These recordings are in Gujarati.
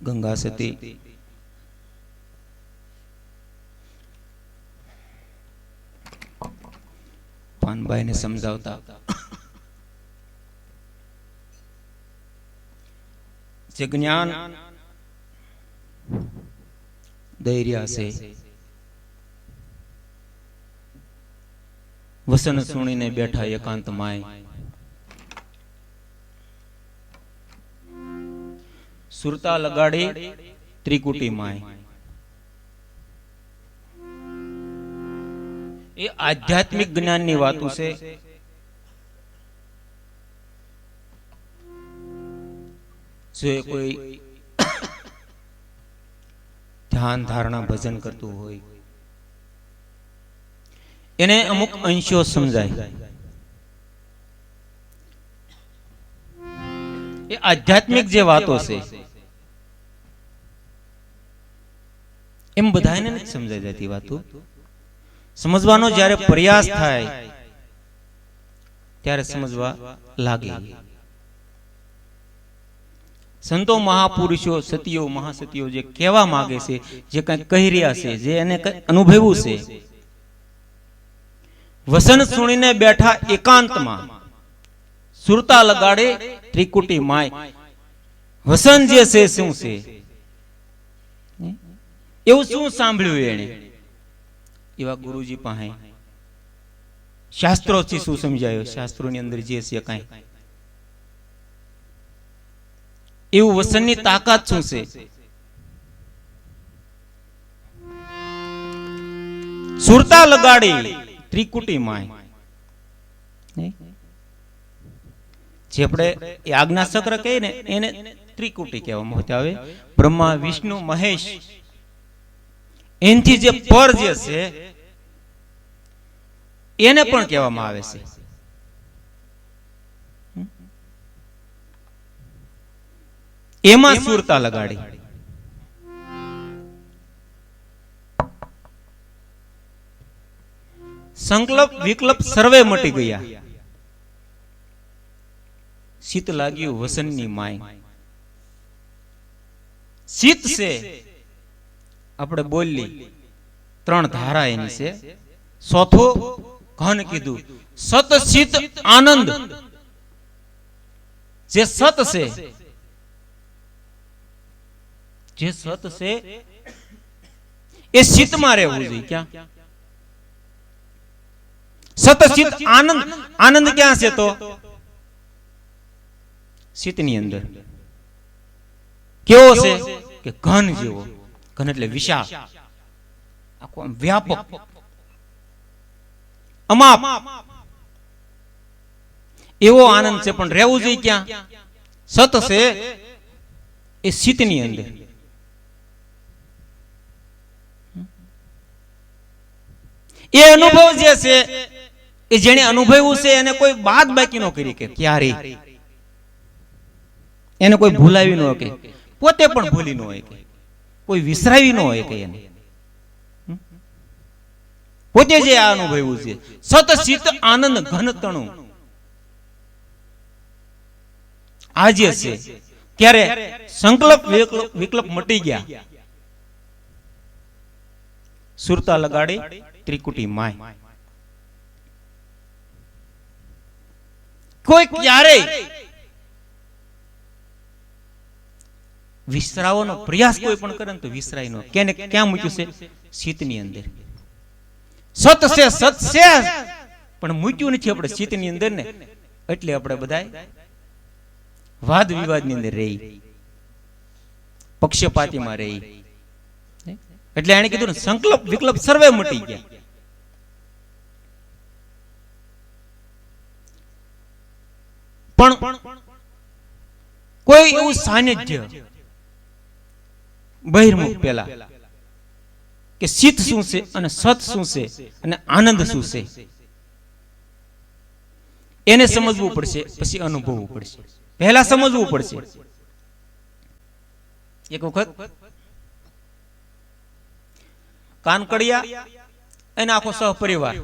ગંગા સતી પાનબાઈને સમજાવતા જે જ્ઞાન ધૈર્ય છે વસન સુણીને બેઠા એકાંત સુરતા લગાડી ત્રિકુટી માય એ આધ્યાત્મિક જ્ઞાનની વાતો છે. કોઈ ધ્યાન ધારણા ભજન કરતું હોય, એને અમુક અંશો સમજાય. એ આધ્યાત્મિક જે વાતો છે એમ બધાને નથી સમજાઈ જતી વાતો. સમજવાનો જ્યારે પ્રયાસ થાય, ત્યારે સમજવા લાગે. સંતો મહાપુરુષો, સતીઓ, મહાસતીઓ જે કહેવા માંગે છે, જે કંઈ કહી રહ્યા છે, જે એને અનુભવ્યું છે, વસન સુણીને બેઠા એકાંતમાં સુરતા લગાડે ત્રિકુટી માય. વસન જે છે, શું છે? એવું શું સાંભળ્યું એને એવા ગુરુજી પાસે શાસ્ત્રોથી શું સમજાયો? શાસ્ત્રોની અંદર જે છે કાંઈ. એવું વસનની તાકાત શું છે? સુરતા લગાડી ત્રિકુટી માય જે આપણે એ આજ્ઞા ચક્ર કહીએ ને, એને ત્રિકુટી કહેવામાં આવે. બ્રહ્મા, વિષ્ણુ, મહેશ એનથી જે પર જે છે, એને પણ કહેવામાં આવે છે. એમાં સુરતા લગાડી. સંકલ્પ, વિકલ્પ સર્વે મટી ગયા. શીત લાગ્યું વસનની માય. શીત છે. આપણે બોલી. ત્રણ ધારા એની છે. ચોથો ઘન કીધું. સત શીત આનંદ. જે સત છે, જે સત છે, એ શીતમાં રહેવું જોઈએ ક્યાં? સત સીત આનંદ. આનંદ ક્યાં છે તો? શીતની અંદર. કેવો છે? કે ઘન જેવો. ઘન એટલે વિશાળ. આખું આમ વ્યાપક. અમાપ. એવો આનંદ છે, પણ રહેવું જોઈએ ક્યાં? સત છે એ શીતની અંદર. એ અનુભવ જે છે, એ જેને અનુભવ્યું છે, એને કોઈ બાદ બાકી ન કરી કે ક્યારે એને કોઈ ભૂલાવી ન કે પોતે પણ ભૂલી ન હોય કે કોઈ વિસરાવી ન હોય કે એને. પોતે જે આ અનુભવ્યું છે. સત શીત આનંદ ઘન તણું. આ છે. ત્યારે સંકલ્પ વિકલ્પ મટી ગયા. સુરતા લગાડી ત્રિકુટી માય. કોઈ ક્યારેય વિસરાવાનો પ્રયાસ કોઈ પણ કરે તો વિસરાય નો. કેને ક્યાં મૂક્યું છે? શીતની અંદર. સત છે સત છે પણ મૂક્યું નથી આપણે શીતની અંદર ને. એટલે આપણે બધા વાદ વિવાદની અંદર રહી. પક્ષપાતીમાં રહી. એટલે એને કીધું ને, સંકલ્પ, વિકલ્પ સર્વે મટી ગયા. પણ કોઈ એવું સાનિધ્ય બહિર્મુખ પેલા કે શીત શું છે અને સત શું છે અને આનંદ શું છે? એને સમજવું પડશે, પછી અનુભવવું પડશે. પહેલા સમજવું પડશે. એક વખત કાનકડિયા એના આખો સહપરિવાર,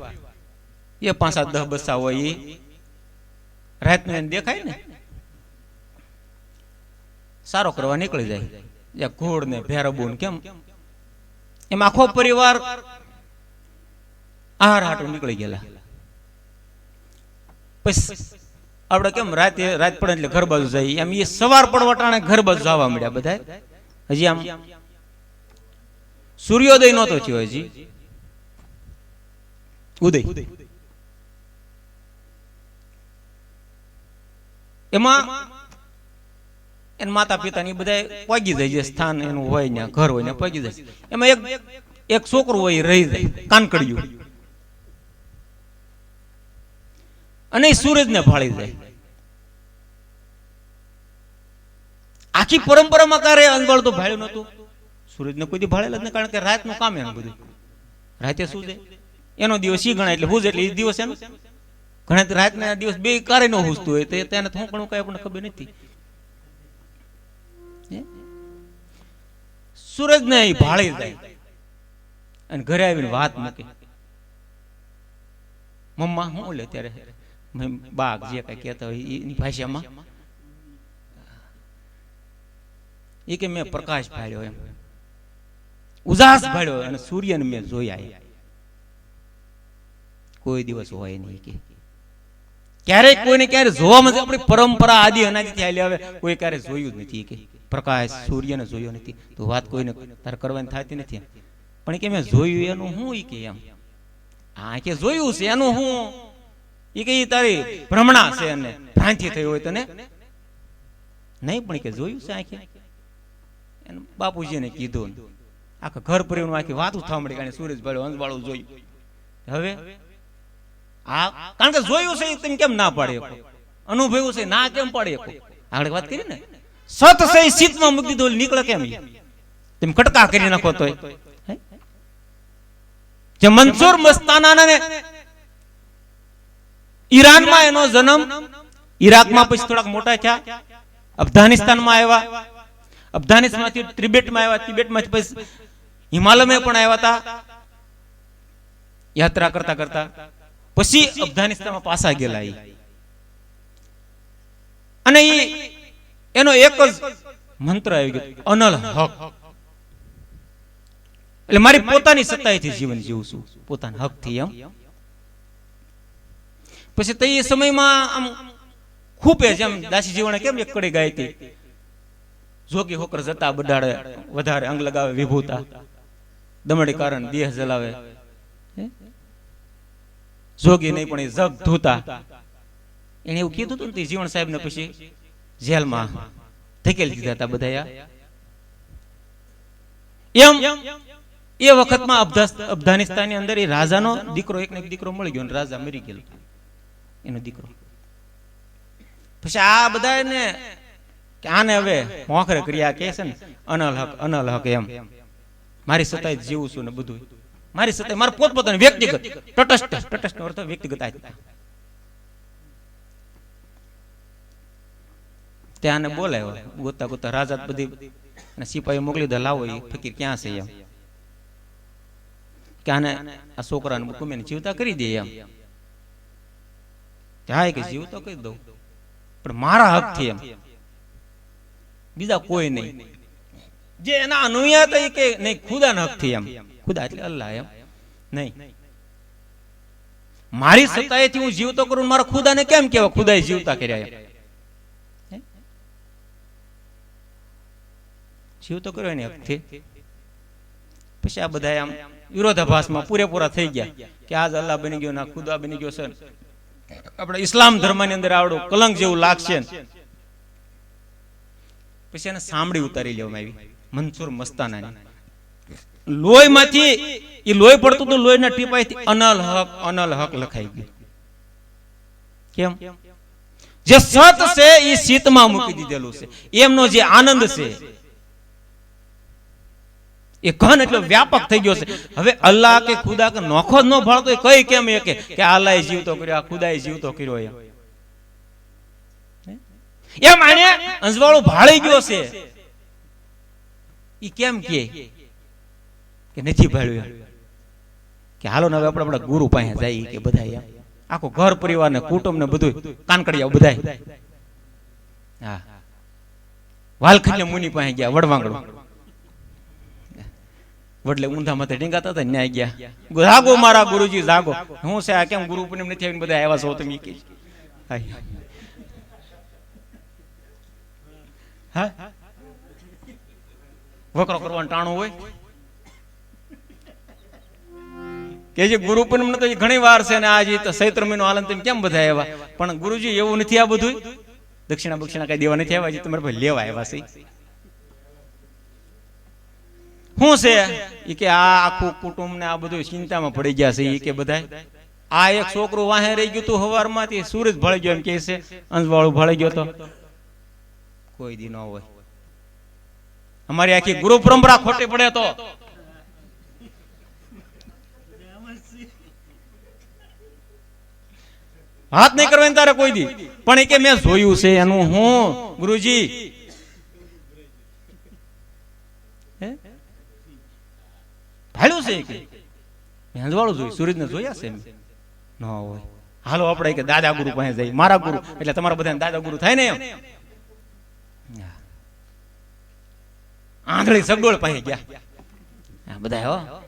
એ પાંચ સાત દસ બસા હોય એ, રાતનું એને દેખાય ને? સારો કરવા નીકળી જાય. ઘોડ ને ભેરબુન કેમ? એમ આખો પરિવાર આહાર હાટું નીકળી ગયેલા. પછી આપણે કેમ રાતે રાત પડે એટલે ઘર બાજુ જાય એમ એ સવાર પડવટાણે ઘર બાજુ જવા મળ્યા બધા હજી આમ સૂર્યોદય નહોતો થયો હજી. ઉદય. એમાં એના માતા પિતા ની બધા પગી જાય સ્થાન એનું હોય ને, ઘર હોય ને, પગી જાય. એમાં એક એક છોકરો હોય રહી જાય, કાનકડિયું. અને સૂરજને ને ભાળી જાય આખી પરંપરામાં ક્યારે અંગળ તો ભાળ્યું નતું સૂરજને કોઈ ભાળેલ જ નહીં કારણ કે રાતનું કામ એનું બધું. રાતે શું છે? એનો દિવસ ઈ ગણાય, એટલે હું એટલે એ દિવસ એનો ઘણા રાતના દિવસ બે કારે નો હુસતું હોય, તો તેને થોકણું કઈ આપણને ખબર નથી. સૂરજ ને ઈ ભાળી જાય અને ઘરે આવીને વાત મૂકી. મમ્મા, હું લે ત્યારે બાગ જે કઈ કહેતા હોય એની ભાષામાં? એ કે, મેં પ્રકાશ ભાળ્યો એમ. ઉજાસ ભાળ્યો અને સૂર્યને મેં જોયા કોઈ દિવસ હોય નહીં કે. ક્યારેક કોઈને ક્યારે જોવામાં મળે આપણી પરંપરા, આદિ અનાદિથી હાલી આવે. કોઈ ક્યારે જોયું જ નથી કે. પ્રકાશ સૂર્યને જોયો નથી. તો વાત કોઈને તારે કરવાની થતી નથી પણ કે મેં જોયું એનું હું ઈ કે એમ. આ કે જોયું છે એનું હું. એ કે તારી ભ્રમણા છે અને ભ્રાંતિ થઈ હોય તને? નહીં પણ કે જોયું છે આંખે. એને બાપુજીને કીધું. આખા ઘર પરિવાર આખી વાતું થવા મળી કારણ સુરેશભાઈ અંજવાળું જોયું. હવે? આ કારણ કે જોયું છે તમે કેમ ના પાડી શકો અનુભવ્યું છે ના કેમ પાડી શકો આગળ વાત કરી ને? સત સહી એ મૂકી દીધો નીકળે કેમ તેમ કટકા કરી નાખો તો? જે મનસુર મસ્તાનાને ઈરાનમાં એનો જન્મ, ઈરાકમાં પછી થોડાક મોટા થયા. અફઘાનિસ્તાનમાં આવ્યા. અફઘાનિસ્તાનમાંથી ત્રિબેટમાં આવ્યા. ત્રિબેટમાંથી પછી હિમાલયમાં પણ આવ્યા હતા. યાત્રા કરતા કરતા. પછી અફઘાનિસ્તાનમાં પાછા ગયેલા અને ઈ એનો એક જ મંત્ર આવી ગયો, અનલ હક. એટલે મારી પોતાની સત્તાએથી જીવન જીવું છું, પોતાના હકથી એમ. પછી તે સમયમાં આમ ખૂપે જેમ દાસી જીવણે કેમ એક કડી ગાય હતી? જોગી હોકર જતા બડાડે વધારે અંગ લગાવે વિભૂતા. દમડી કારણ દેહ જલાવે? જોગી નહીં પણ એ જગ ધૂતા. એને એવું કીધું હતું ને તે જીવણ સાહેબ ને પછી? જેલમાં ધકેલી દીધા હતા બધા એમ એ વખતમાં અફઘાનિસ્તાનની અંદર એ રાજાનો દીકરો એક ને એક દીકરો મળી ગયો અને રાજા મરી ગયેલો. એનો દીકરો. પછી આ બધા ને કે આને હવે મોખરે ક્રિયા કે છે ને? અનલ હક અનલ હક એમ. મારી સતાય જીવું છું ને બધું મારી સતાય મારા પોતપોતાની વ્યક્તિગત તટસ્થ તટસ્થ અર્થ વ્યક્તિગત આ ત્યાં બોલાયો ગોતા ગોતા રાજા બધી અને સિપાહી મોકલી દે, લાવો એ ફકીર, ક્યાં છે એમ? કે આને આ છોકરાને મુકુમીને જીવતા કરી દે એમ. જાય કે જીવ તો કરી દઉં. પણ મારા હકથી એમ. બીજા કોઈ નહીં. જે એના અનુયાત એ કે નહીં, ખુદાના હકથી એમ. ખુદા એટલે અલ્લાહ એમ. નહીં. મારી સત્તાએથી હું જીવતો કરું મારા ખુદાને કેમ કેવા ખુદાએ જીવતા કર્યા એમ હે? જીવતો કર્યો એની હકથી પછી આ બધા આમ વિરોધાભાસમાં પૂરેપૂરા થઈ ગયા કે આજ અલ્લાહ બની ગયો ના ખુદા બની ગયો છે આપણે ઇસ્લામ ધર્મની અંદર આવડું કલંક જેવું લાગશે પછી એને સાંભળી ઉતારી લેવામાં આવી મનસુર મસ્તાનાની. લોહીમાંથી એ લોહી પડતું હતું લોહીના ટીપાઈથી અનલ હક અનલ હક લખાઈ ગયું. કેમ? જે સત છે એ શીતમાં મૂકી દીધેલું છે. એમનો જે આનંદ છે એ ઘન એટલો વ્યાપક થઈ ગયો છે. હવે અલ્લાહ કે ખુદા કે નોખો જ ન ભાળતો એ કઈ કેમ એ કે કે જીવતો કર્યો આ ખુદાએ જીવતો કર્યો એમ. એમ આને અંજવાળો ભાળી ગયો છે. ઈ કેમ કે? કે નથી ભાળ્યું કે હાલો ને હવે આપણે આપણા ગુરુ પાસે જાય કે બધા એમ. આખો ઘર પરિવાર ને કુટુંબ ને બધું કાનકડિયા બધા હા. વાલખંડ મુનિ પાસે ગયા વડવાંગડો. વડલે ઊંધા માથે ટીંગાતા હતા ન્યાય ગયા. જાગો મારા ગુરુજી જાગો. હું છે આ કેમ ગુરુ પૂનમ નથી આવીને બધા આવ્યા છો તમે કે? હા? વકરો કરવાનું ટાણું હોય? કે જે ગુરુ પૂનમ તો ઘણી વાર છે ને આજે તો ચૈત્ર મહિનો હાલન તમે કેમ બધા આવ્યા? પણ ગુરુજી એવું નથી આ બધું દક્ષિણા બક્ષિણા કઈ દેવા નથી આવ્યા તમારે ભાઈ લેવા આવ્યા છે. શું છે? એ કે આ આખું કુટુંબ ને આ બધું ચિંતામાં પડી ગયા છે એ કે બધા આ એક છોકરું વાહે રહી ગયું તું હવારમાંથી, સૂરજ ભળી ગયો એમ કે છે, અંજવાળું ભળી ગયો તો. કોઈ દી ન હોય. અમારી આખી ગુરુ પરંપરા ખોટી પડે તો. હાથ નહીં કરવાની તારે કોઈ દી. પણ એ કે મેં જોયું છે એનું હું, ગુરુજી ભાડ્યું છે કે? હેંજવાળું જોઈ સૂરજને જોયા છે ન હોય. હાલો, આપણે કે દાદા ગુરુ પાસે જઈ મારા ગુરુ. એટલે તમારા બધાને દાદા ગુરુ થાય ને એમ. આંધળી સગડોળ પાસે ગયા. બધા હો.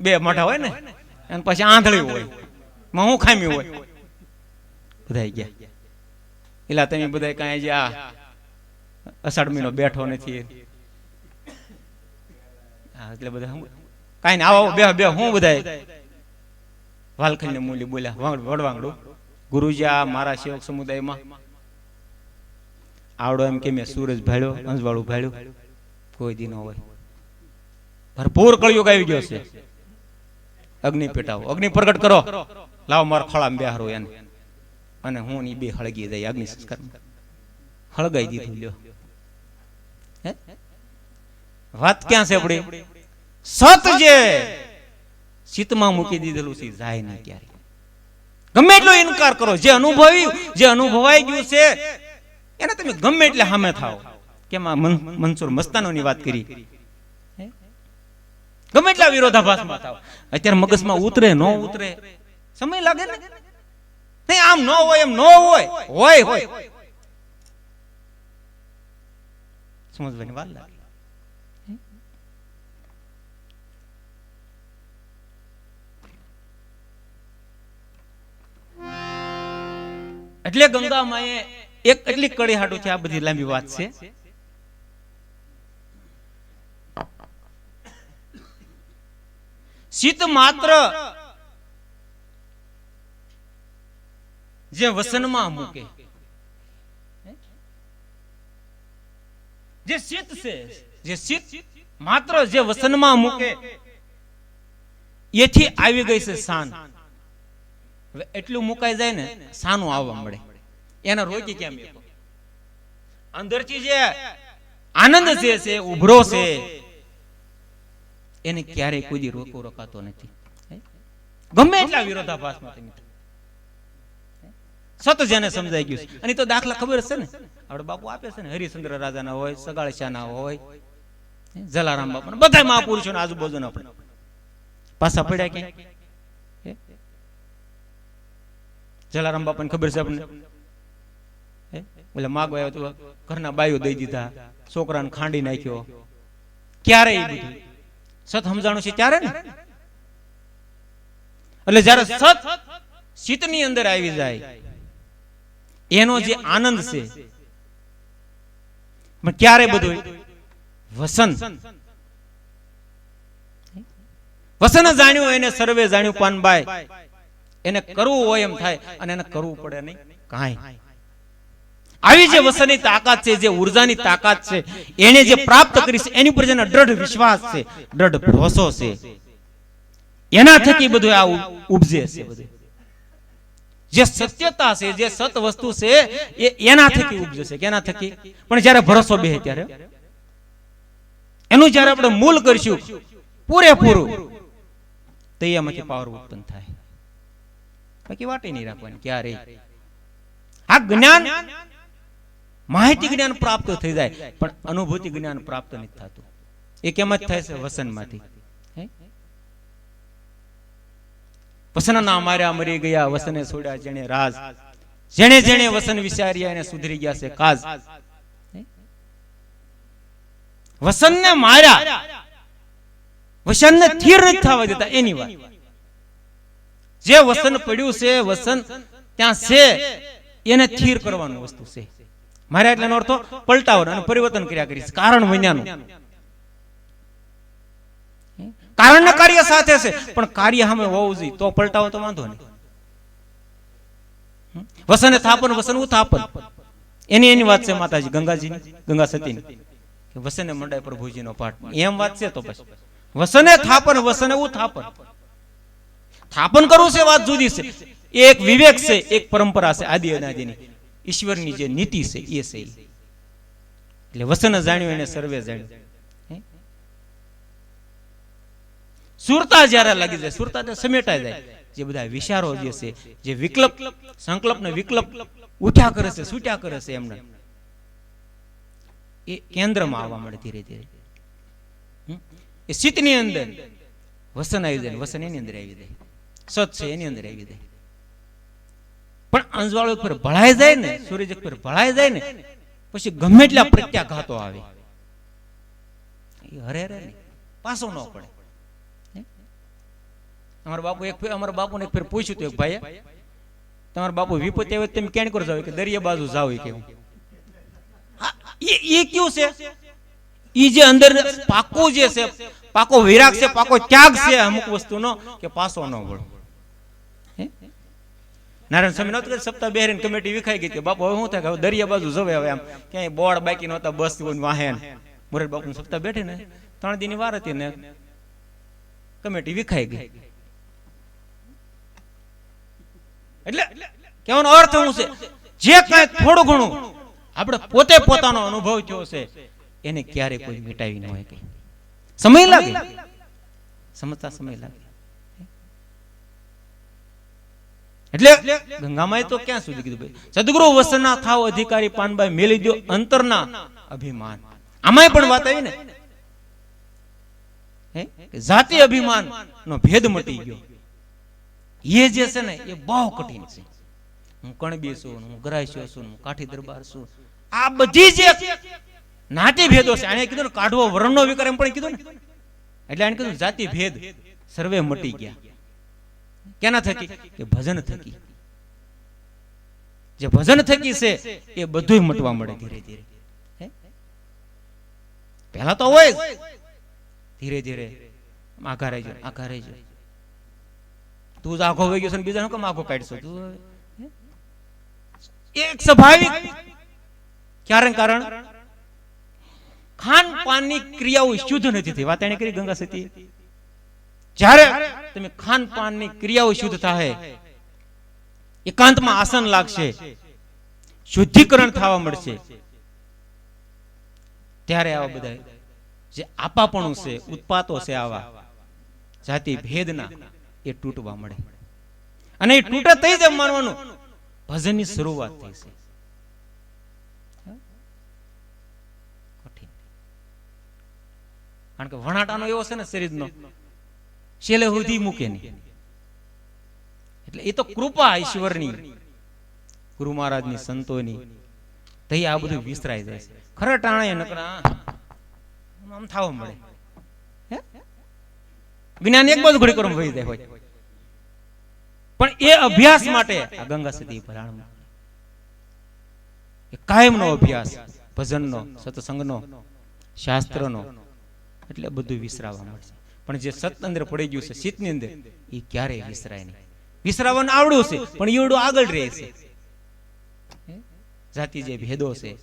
બે મોટા હોય ને? અને પછી આંધળી હોય. માં હું ખામી હોય? બધા ગયા. એલા તમે બધા કાંઈ જે અષાઢ મહિનો બેઠો નથી. હા, એટલે બધા કાંઈ ને, આવો બે બે હું બધા વાલખલ ને મૂલી બોલ્યા વડવાંગડું. ગુરુજી, આ મારા સેવક સમુદાયમાં આવડો એમ કે મેં સૂરજ ભાડ્યો અંજવાળું ભાડ્યું કોઈ દી ન હોય. ભરપૂર કળિયુગ આવી ગયો છે. અગ્નિ પેટાવો. અગ્નિ પ્રગટ કરો. લાવો, મારા ખળામાં બેહારો એને. અને હું ની બે હળગી જાય, અગ્નિ સંસ્કાર હળગાઈ દીધું લ્યો. હે? વાત ક્યાં છે આપણી? સત જે ચિત્તમાં મૂકી દીધેલું છે જાય નહીં ક્યારે. ગમે એટલો ઇનકાર કરો જે અનુભવ્યું જે અનુભવાઈ ગયું છે એને તમે ગમે એટલે સામે થાવ કેમ આ મનસુર મસ્તાનોની વાત કરી? ગમે એટલા વિરોધાભાસમાં થાવ અત્યારે મગજમાં ઉતરે ન ઉતરે. સમય લાગે ને? નહીં આમ ન હોય એમ ન હોય. હોય હોય. સમજવાની વાત લાગે. એટલે ગંગા માએ એક એટલી કડી હાટું છે આ બધી લાંબી વાત છે. શીત માત્ર જે વસનમાં મૂકે. જે શીત છે જે શીત માત્ર જે વસનમાં મૂકે એથી આવી ગઈ છે શાન હવે એટલું મુકાઈ જાય ને, સાનું આવવા મળે. એને રોકી કેમ અંદરથી જે આનંદ જે છે, ઉભરો છે, એને ક્યારેય કોઈ રોકો રોકાતો નથી. ગમે એટલા વિરોધાભાસમાં તમે સત જેને સમજાઈ ગયું છે. અને તો દાખલા ખબર છે ને. આપણે બાપુ આપે છે ને, હરિશ્ચંદ્ર રાજાના હોય, સગાળ શાહના હોય? જલારામ બાપા બધા મહાપુરુષોના આજુબાજુના આપણે પાછા પડ્યા ક્યાંય હે? જલારામ બાપાને ખબર છે આપણને? એટલે માગો આવ્યો તો, ઘરના બાયો દઈ દીધા, છોકરાને ખાંડી નાખ્યો. ક્યારે એ બધું? સત સમજાણું છે ત્યારે ને? એટલે જ્યારે સત ચિત્તની અંદર આવી જાય, એનો જે આનંદ છે, પણ ક્યારે બધું વસન. વસન જાણ્યું, એને સર્વે જાણ્યું, પાનબાઈ. એને કરવું હોય એમ થાય અને એને કરવું પડે નહીં. કાંઈ. આવી જે વસનની તાકાત છે જે ઉર્જાની તાકાત છે એને જે પ્રાપ્ત કરી છે એની ઉપર જેનો દ્રઢ વિશ્વાસ છે દ્રઢ ભરોસો છે. એના થકી બધું આ ઉપજે છે બધું. જે સત્યતા છે જે સત વસ્તુ છે એ એના થકી ઉપજે છે કેના થકી પણ જ્યારે ભરોસો બેહે ત્યારે? એનું જ્યારે આપણે મૂલ કરશું પૂરેપૂરું. તો એમાંથી પાવર ઉત્પન્ન થાય. બાકી વાટી નહીં રાખવાની ક્યારે? આ જ્ઞાન માહિતી જ્ઞાન પ્રાપ્ત થઈ જાય પણ અનુભૂતિ જ્ઞાન પ્રાપ્ત નથી થતું. એ કેમ જ થાય છે વસનમાંથી? વસનના માર્યા મરી ગયા વસને છોડ્યા જેણે રાજ. જેણે જેણે વસન વિચાર્યા એને સુધરી ગયા છે કાજ. વસન વસનને માર્યા. વસનને થીર નથી થવા દેતા એની વાત. જે વસન પડ્યું છે, વસન ત્યાં છે, એને થીર કરવાનું વસ્તુ છે. મારે એટલાનો અર્થ પલટાવર અને પરિવર્તન કર્યા કરીશ. કારણ વિનાનું. કારણ કાર્ય સાથે છે, પણ કાર્ય સામે હોવું જોઈએ, તો પલટાવો તો વાંધો નહીં? વસને થાપન, વસન ઉથાપન એની એની વાત છે માતાજી ગંગાજી ગંગા સતીની. વસને મંડાય પ્રભુજીનો પાઠ. એમ વાત છે તો પછી. વસને થાપન, વસને ઉથાપન થાપન કરવું છે વાત જુદી છે. એ એક વિવેક છે, એક પરંપરા છે, આદિ અનાદિની. ઈશ્વરની જે નીતિ છે, એ છે. એટલે વસન જાણ્યું એને સર્વે જાણ્યું. સુરતા જ્યારે લાગી જાય, સુરતા સમેટાઈ જાય. જે બધા વિચારો જે છે, જે વિકલ્પ સંકલ્પ ને વિકલ્પ ઉઠ્યા કરે છે સૂટ્યા કરે છે એમને. એ કેન્દ્રમાં આવવા મળે ધીરે ધીરે? એ શીતની અંદર વસન આવી જાય વસન એની અંદર આવી જાય. સત છે, એની અંદર આવી જાય પણ અંજવાળો ઉપર ભળાઈ જાય ને સૂર્ય ઉપર ભળાઈ જાય ને, પછી ગમે એટલા પ્રત્યાઘાતો આવે. હરે હરે પાછો ન પડે. અમારા બાપુ એક અમારા બાપુને એક ફેર પૂછ્યું હતું એક ભાઈએ. તમારા બાપુ વિપત્તિ આવે તમે ક્યાં કરો જાવ? કે દરિયા બાજુ જાવ કેવું? એ કેવું છે? ઈ જે અંદર પાકો જે છે, પાકો વિરાગ છે, પાકો ત્યાગ છે અમુક વસ્તુનો, કે પાસો ન હે? નારાયણ સ્વામી નહોતું સપ્તાહ બેહરીન કમિટી વિખાઈ ગઈ કે બાપુ હવે શું થાય હવે દરિયા બાજુ જવે હવે આમ. ક્યાંય બોર્ડ બાકી નહોતા બસ વાહેન. મુરત બાપુ સપ્તાહ બેઠે ને, ત્રણ દિન વાર હતી ને, કમિટી વિખાઈ ગઈ. એટલે કેવાનો અર્થ શું છે? જે કઈ થોડું ઘણું આપણે પોતે પોતાનો અનુભવ થયો છે, એને ક્યારે કોઈ મિટાવી ન હોય સમય લાગે. સમજતા સમય લાગે. એટલે ગંગામાએ તો ક્યાં સુધી કીધું ભાઈ? સદગુરુ વસના થાવ અધિકારી પાનભાઈ મેલી દો અંતરના અભિમાન. આમાંય પણ વાત આવી ને? જાતિ અભિમાન નો ભેદ મટી ગયો. એ જે છે ને, એ બહુ કઠિન છે. હું કણબી છું હું ગરાઈશો છું હું કાઠી દરબાર છું આ બધી જે નાટી ભેદો છે આને કીધું ને, કાઢવો, વર્ણનો વિકાર એમ પણ કીધું ને. એટલે આને કીધું જાતિ ભેદ સર્વે મટી ગયા. કેના થકી? કે ભજન થકી. જે ભજન થકી છે, એ બધું મટવા મળે ધીરે ધીરે. પહેલા તો હોય. ધીરે ધીરે. આઘા રહેજો આઘા જાય તું જ આખો વહી ગયો છે બીજા કેમ આખો કાઢશો? તું એક સ્વાભાવિક કારણ? ખાન પાનની ક્રિયાઓ શુદ્ધ નથી થઈ. વાત એને કરી ગંગા સતી. જ્યારે તમે ખાન પાનની ક્રિયાઓ શુદ્ધ થાય એકાંતમાં આસન લાગશે, શુદ્ધિકરણ થવા મળશે. ત્યારે આવા બધા જે આપાપણું છે, ઉત્પાતો છે આવા જાતિ ભેદના, એ તૂટવા મળે. અને એ તૂટે થઈ જ માનવાનું, ભજનની શરૂઆત થઈ છે. કારણ કે વણાટાનો એવો છે ને શરીરનો છેલ્લે સુધી મૂકે નહીં. એટલે એ તો કૃપા ઈશ્વરની. ગુરુ મહારાજની સંતોની. તહી આ બધું વિસરાઈ જાય છે. ખરા ટાણે નકરા, આમ થાવા મળે. વિજ્ઞાન એક બાજુ ઘડી કરવા વહી જાય હોય. પણ એ અભ્યાસ માટે આ ગંગા સતી ભરાણ એ કાયમનો અભ્યાસ, ભજનનો, સત્સંગનો, શાસ્ત્રનો, એટલે બધું વિસરાવા મળશે. પણ જે સત અંદર પડી ગયું છે શીતની અંદર એ ક્યારેય વિસરાય નહીં. વિસરાવાનું આવડું છે પણ એવડું આગળ રહે છે. જાતિ જે ભેદો છે